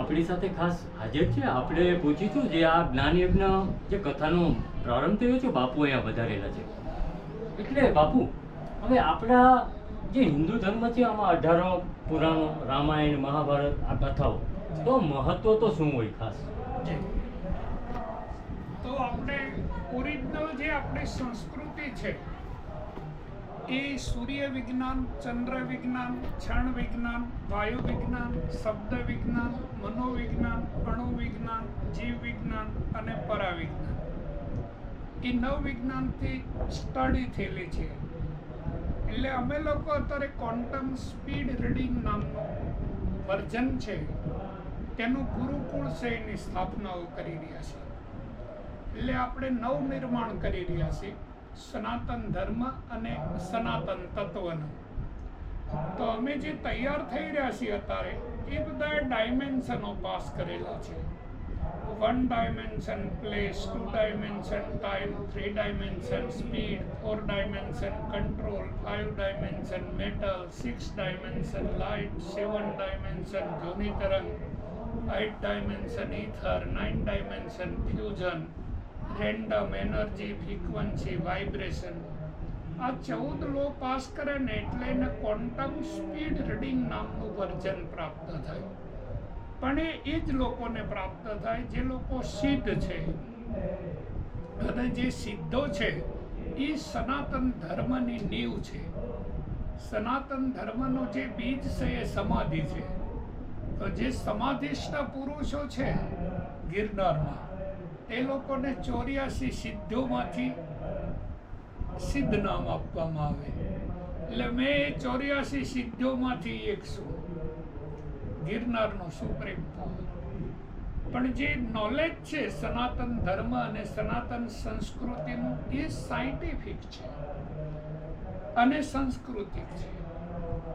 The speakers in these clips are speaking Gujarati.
આપણી સાથે ખાસ હાજર છે. આપણે પૂછીશું જે આ જ્ઞાન યજ્ઞ જે કથાનો પ્રારંભ થયો છે, બાપુ અહીંયા વધારેલા છે. એટલે બાપુ, હવે આપણા જે હિન્દુ ધર્મ છે, આમાં અઢારો પુરાણો, રામાયણ, મહાભારત, આ કથાઓ, તો મહત્વ તો શું હોય ખાસ? તો આપણે ઓરિજિનલ જે આપણી સંસ્કૃતિ છે એ સૂર્ય વિજ્ઞાન ચંદ્ર વિજ્ઞાન ક્ષણ વિજ્ઞાન વાયુ વિજ્ઞાન શબ્દ વિજ્ઞાન મનોવિજ્ઞાન અણુ વિજ્ઞાન જીવ વિજ્ઞાન અને પરાવિજ્ઞાન. એ નવ વિજ્ઞાનથી સ્ટડી થયેલી છે. એટલે અમે લોકો અત્યારે ક્વોન્ટમ સ્પીડ રીડિંગ નામનું વર્જન છે. તેનું ગુરુકુળ છે સ્થાપનાઓ કરી રહ્યા છીએ. એટલે આપણે નવ નિર્માણ કરી રહ્યા છીએ. સનાતન ધર્મ અને સનાતન તત્વનો. તો અમે જે તૈયાર થઈ રહ્યા છીએ અત્યારે, એ બધા ડાયમેન્શનો પાસ કરેલા છે. One dimension place two dimension time three dimension speed four dimension control five dimension metal six dimension light seven dimension ધ્વનિ તરંગ eight dimension ether nine dimension fusion random energy frequency vibration આ ચૌદ લો પાસ કરે ને એટલે એને ક્વોન્ટમ સ્પીડ રીડિંગ નામનું વર્જન પ્રાપ્ત થાય. પણ એ એ જ લોકોને પ્રાપ્ત થાય જે લોકો સિદ્ધ છે. અને જે સિદ્ધો છે, એ સનાતન ધર્મની નીવ છે. સનાતન ધર્મનો જે બીજ છે, એ સમાધિ છે. તો જે સમાધિષ્ઠ પુરુષો છે, ગિરનારમાં એ લોકોને ચોર્યાસી સિદ્ધોમાંથી સિદ્ધ નામ આપવામાં આવે. એટલે મેં એ ચોર્યાસી સિદ્ધોમાંથી એક છું. ગિરનારનો સુપ્રીમ પણ જે નોલેજ છે સનાતન ધર્મ અને સનાતન સંસ્કૃતિનું એ સાયન્ટિફિક છે અને સંસ્કૃતિક છે.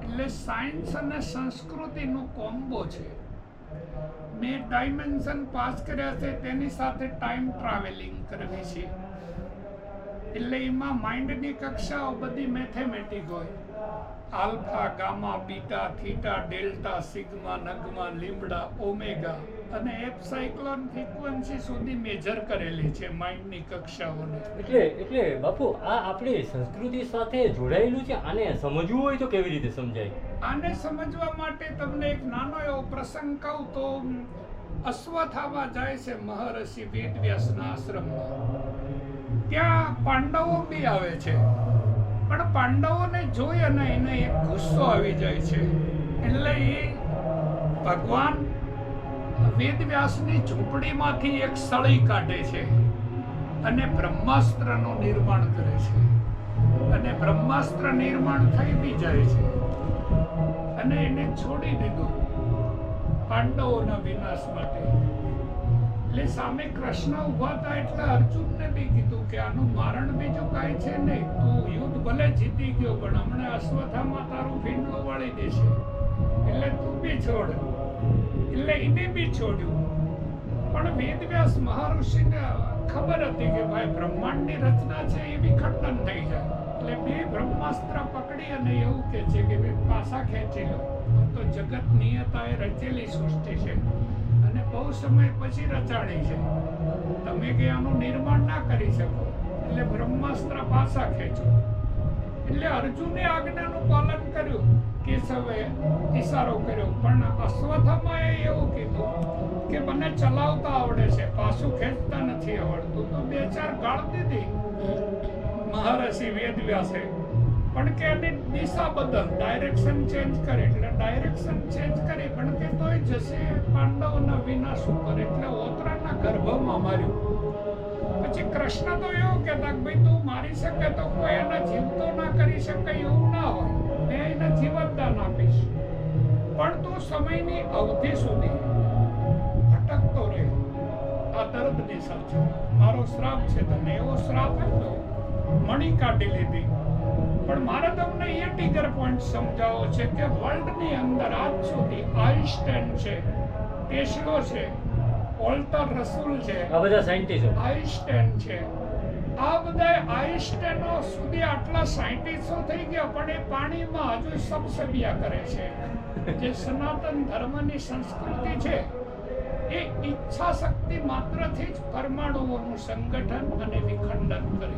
એટલે સાયન્સ અને સંસ્કૃતિનું કોમ્બો છે. મેં ડાયમેન્શન પાસ કર્યા છે, તેની સાથે ટાઈમ ટ્રાવેલિંગ કરવી છે. એટલે એમાં માઇન્ડની કક્ષાઓ બધી મેથેમેટિક હોય. Alpha gamma beta theta delta sigma Nagma lambda omega અને એપસાયક્લોન ફ્રીક્વન્સી સુધી મેજર કરેલી છે માઇન્ડની કક્ષાઓને. એટલે એટલે બાપુ આ આપણી સંસ્કૃતિ સાથે જોડાયેલું છે આને સમજવું હોય તો કેવી રીતે સમજાય? આને સમજવા માટે તમને એક નાનો એવો પ્રસંગ કહું તો અશ્વથામાં જાય છે મહર્ષિ વેદવ્યાસના આશ્રમમાં. ત્યાં પાંડવો બી આવે છે. પણ પાંડવોને જોઈ અને એને એક ગુસ્સો આવી જાય છે. એટલે એ ભગવાન વેદવ્યાસની ઝૂંપડીમાંથી એક સળી કાઢે છે અને બ્રહ્માસ્ત્રનું નિર્માણ કરે છે. અને બ્રહ્માસ્ત્ર નિર્માણ થઈ બી જાય છે. અને એને છોડી દીધું પાંડવોના વિનાશ માટે. એટલે સામે કૃષ્ણ ઊભા હતા એટલે અર્જુનને બી કીધું કે આનું મારણ બીજું કાંઈ છે નહીં. તું યુદ્ધ ભલે જીતી ગયો, પણ હમણાં અશ્વથામાં તારું ભીંડલું વાળી દેશે. એટલે તું બી છોડ. એટલે એને બી છોડ્યું. પણ વેદવ્યાસ મહર્ષિને ખબર હતી કે ભાઈ બ્રહ્માંડની રચના છે એ વિખંડન થઈ જાય. એટલે બે બ્રહ્માસ્ત્ર પકડી અને એવું કે છે કે પાસા ખેંચી લો. તો જગત નિયતાએ રચેલી સૃષ્ટિ છે. બહુ સમય પછી રચાણી છે. તમે કે આનું નિર્માણ ના કરી શકો. એટલે બ્રહ્માસ્ત્ર પાછા ખેંચો. એટલે અર્જુને આજ્ઞાનું પાલન કર્યું. કેશવે ઇશારો કર્યો. પણ અશ્વત્થામાએ એવું કીધું કે મને ચલાવતા આવડે છે. પાછું ખેંચતા નથી આવડતું. તો બે ચાર ગાળ દીધી. વેદ વ્યાસે પણ કે એની દિશા બદલ ડાયરેક્શન ચેન્જ કરે. એટલે ડાયરેક્શન ચેન્જ કરી. પણ કે તોય જશે, પાંડવોના વિનાશ ઉપર. એટલે ઓતરાના ગર્ભમાં માર્યું. પછી કૃષ્ણ તો એવું કહેતા કે ભાઈ, તું મારી શકે તો કોઈ એને જીવતો ના કરી શકે, એવું ના હોય. મેં એને જીવતદાન આપીશ. પણ તું સમયની અવધિ સુધી ભટકતો રહે. આ દર્દની સાથે મારો શ્રાપ છે, તને એવો શ્રાપ મણી કાઢી લીધી. પણ મારે તમને એ ટીગર પોઈન્ટ સમજાવો છે કે વર્લ્ડની અંદર આજ સુધી આઈન્સ્ટાઈન છે ટેસ્લો છે ઓલ્ટર રસુલ છે આ બધા સાયન્ટિસ્ટ આઈન્સ્ટાઈન છે. આ બધા આઈન્સ્ટાઈનો સુધી આટલા સાયન્ટિસ્ટો થઈ ગયા? પણ એ પાણીમાં હજુ સબસબિયા કરે છે. જે સનાતન ધર્મની સંસ્કૃતિ છે એ ઈચ્છા શક્તિ માત્રથી જ પરમાણુઓનું સંગઠન અને વિખંડન કરે.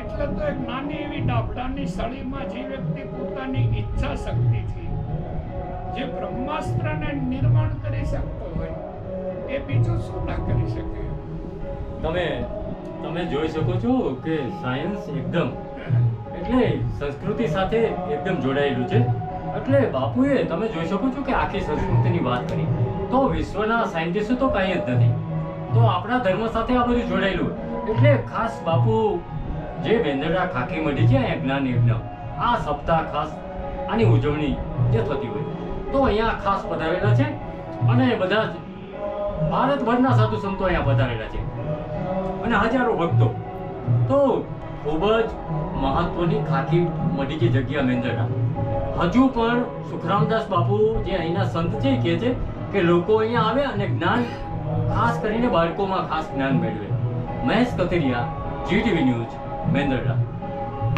એટલે તો એક નાની એવી ડાબડાની સળીમાં જે વ્યક્તિ પોતાની ઈચ્છા શક્તિથી જે બ્રહ્માસ્ત્રને નિર્માણ કરી શકતો હોય, એ બીજું શું ના કરી શકે? તમે તમે જોઈ શકો છો કે સાયન્સ એકદમ, એટલે સંસ્કૃતિ સાથે એકદમ જોડાયેલું છે. એટલે બાપુએ, તમે જોઈ શકો છો કે આખી સંસ્કૃતિની વાત કરી. તો વિશ્વના સાયન્ટિસ્ટ તો કાંઈ જ નથી. તો આપણા ધર્મ સાથે આ બધું જોડાયેલું. એટલે ખાસ બાપુ, જે બેંદરડા ખાકી મઢી છે જ્ઞાન યજ્ઞ, આ સપ્તાહ ખાસ આની ઉજવણી જે થતી હોય. તો અહીંયા ખાસ પધારેલા છે અને બધા જ ભારતભરના સાધુ સંતો અહીંયા પધારેલા છે. અને હજારો ભક્તો. તો ખૂબ જ મહત્વની ખાકી મઢી જે જગ્યા મેંદરડા હજુ પણ સુખરામદાસ બાપુ જે અહીંના સંત છે કે છે કે લોકો અહીંયા આવે અને જ્ઞાન ખાસ કરીને બાળકોમાં ખાસ જ્ઞાન મેળવે. Mahesh Kathiriya GTV news Mendarda.